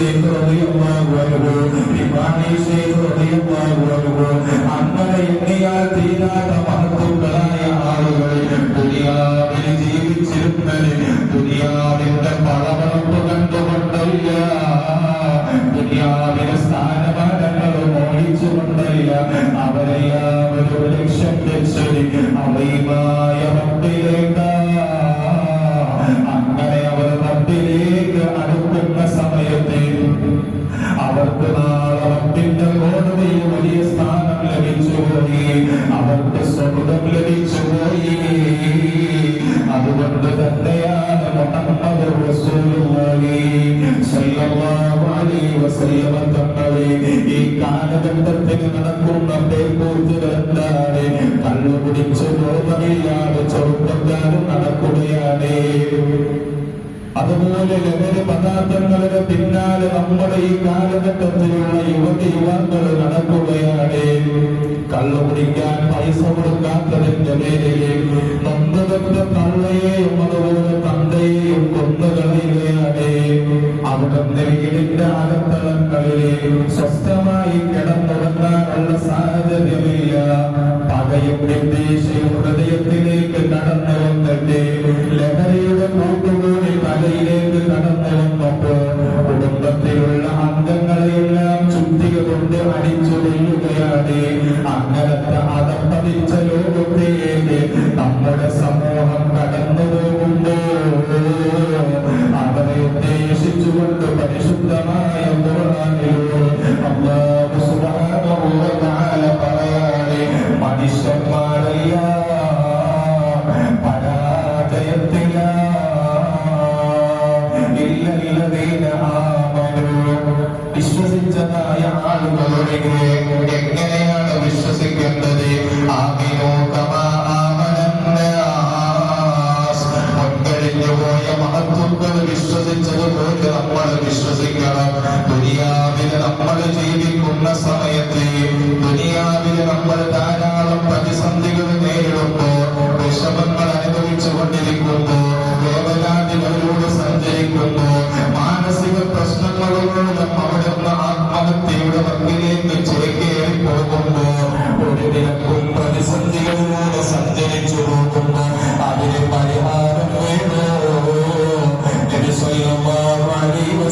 சேர்ந்து இமானை சேர்ந்து அம்மனை எண்ணியால் தீராத மகத்துவங்களாய ஆளுகளை ദുനിയാവിൽ ജീവിച്ചിരുന്നതിൽ ദുനിയാവിന്റെ പഴമറപ്പ് കണ്ടുകൊണ്ടല്ല ദുനിയാവിൽ ദൈവം തന്നത് ഈ കാലഘട്ടത്തിൽ നടക്കുന്ന തേക്കൂത്തിലെന്താണ് കണ്ണു പിടിച്ച് ഓർമ്മയില്ലാതെ ചെറുപ്പക്കാരും നടക്കുകയാണ്. അതുപോലെ ലഹരി പദാർത്ഥങ്ങളുടെ പിന്നാലെ നമ്മുടെ ഈ കാലഘട്ടത്തിലുള്ള യുവതി യുവാക്കൾ നടക്കുകയാണ്. കള്ളു കുടിക്കാൻ പൈസ കൊടുക്കാത്തതിന്റെ പേര് ദേശീയ ഹൃദയത്തിലേക്ക് കടന്നു വന്നിട്ട് ലഹരിയുടെ കൂട്ടുകൂടി തലയിലേക്ക് കടന്നു അംഗങ്ങളെല്ലാം ചുറ്റിക കൊണ്ട് അടിച്ചുകൊള്ളുകയാണ് അങ്ങനത്തെ അതപ്പതിച്ച ലോകത്തേക്ക് നമ്മുടെ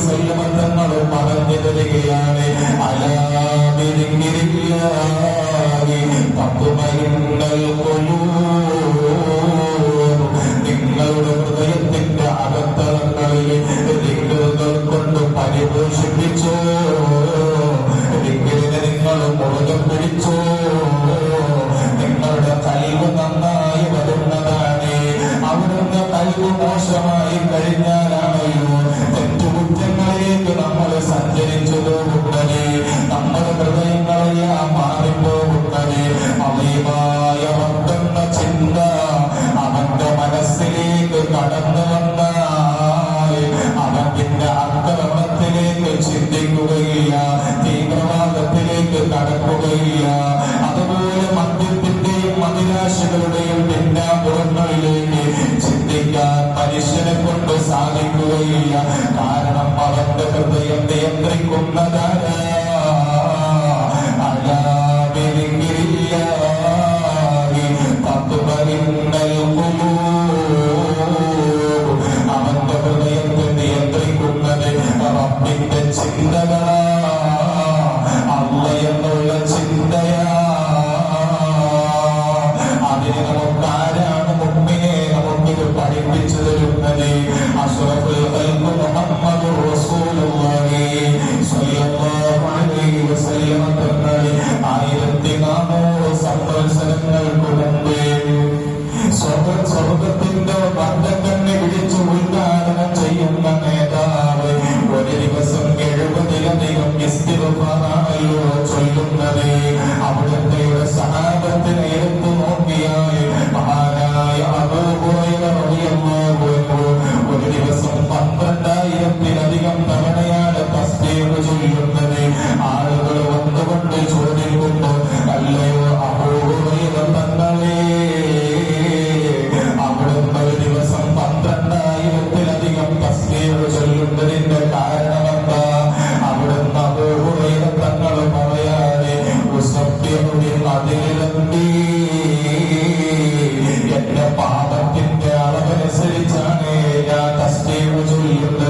സൈലമന്ത്രങ്ങൾ പറഞ്ഞു തരികയാണ് അലാ പോകുകയില്ല Thank you.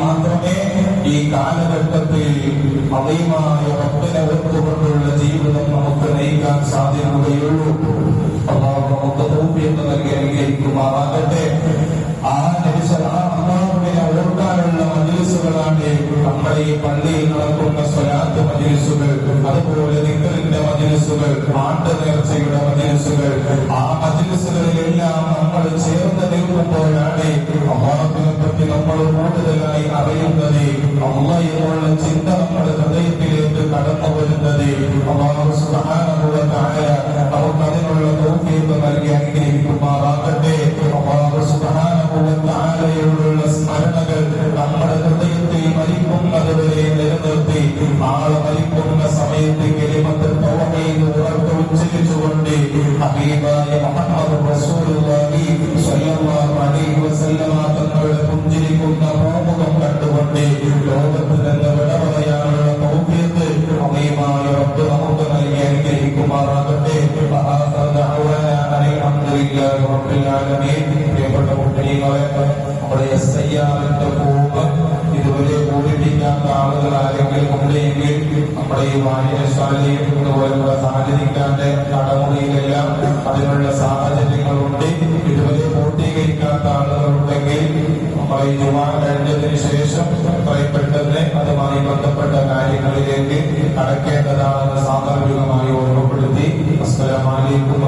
മാത്രമേ ഈ കാലഘട്ടത്തിൽ അവയുമായ റബ്ബിനെ ഓർത്തുകൊണ്ടുള്ള ജീവിതം നമുക്ക് നയിക്കാൻ സാധിക്കുകയുള്ളൂ അള്ളാഹു നമുക്ക് നൽകി അനുഗ്രഹിക്കുമാറാകട്ടെ. ആ മജിലിസുകളാണ് നമ്മുടെ പള്ളിയിൽ നടക്കുന്ന സ്വലാത്ത് മജിലിസുകൾ അതുപോലെ നിക്കലിന്റെ മജിലിസുകൾ ആണ്ട് നേർച്ചയുടെ മജിലിസുകൾ ആ മജിലിസുകളിലെല്ലാം നമ്മൾ ചേർന്ന് നിൽക്കുമ്പോഴാണ് അള്ളാഹുവിനെ പറ്റി നമ്മൾ കൂടുതലായി അറിയുന്നത്. അള്ള എന്നുള്ള ചിന്ത നമ്മുടെ ഹൃദയത്തിലേക്ക് കടന്നു വരുന്നത് അള്ളാഹു സുബ്ഹാനഹു ഹബീബായ മുഹമ്മദ് റസൂലുള്ളാഹി സ്വല്ലല്ലാഹു അലൈഹി വസല്ലമ തങ്ങളുടെ പുഞ്ചിരിക്കുന്ന മോമുഖം കണ്ടുകൊണ്ട് ലോകത്ത് നിന്ന് വിട പറയാനുള്ള തൗഫീഖ് അമീമായ റബ്ബ് നമുക്ക് നൽകി അനുഗ്രഹിക്കുമാറാകട്ടെ അൽഹംദുലില്ലാഹി റബ്ബിൽ ആലമീൻ പ്രിയപ്പെട്ട നമ്മുടെ എസ് ഐ ആറിന്റെ ഭൂമി ഇതുവരെ കൂടിപ്പിക്കാത്ത ആളുകൾ ആരെങ്കിലും ഉണ്ടെങ്കിൽ നമ്മുടെ ഈ വായനശാലയും സാഹചര്യക്കാരുടെ കടമുറിയിലെല്ലാം അതിനുള്ള സാഹചര്യങ്ങളുണ്ട്. ഇതുവരെ പൂർത്തീകരിക്കാത്ത ആളുകളുണ്ടെങ്കിൽ കഴിഞ്ഞതിന് ശേഷം എത്രയും അതുമായി ബന്ധപ്പെട്ട കാര്യങ്ങളിലേക്ക് കടക്കേണ്ടതാണെന്ന് സാന്ദർഭികമായി ഓർമ്മപ്പെടുത്തി. അസ്സലാമലൈക്കും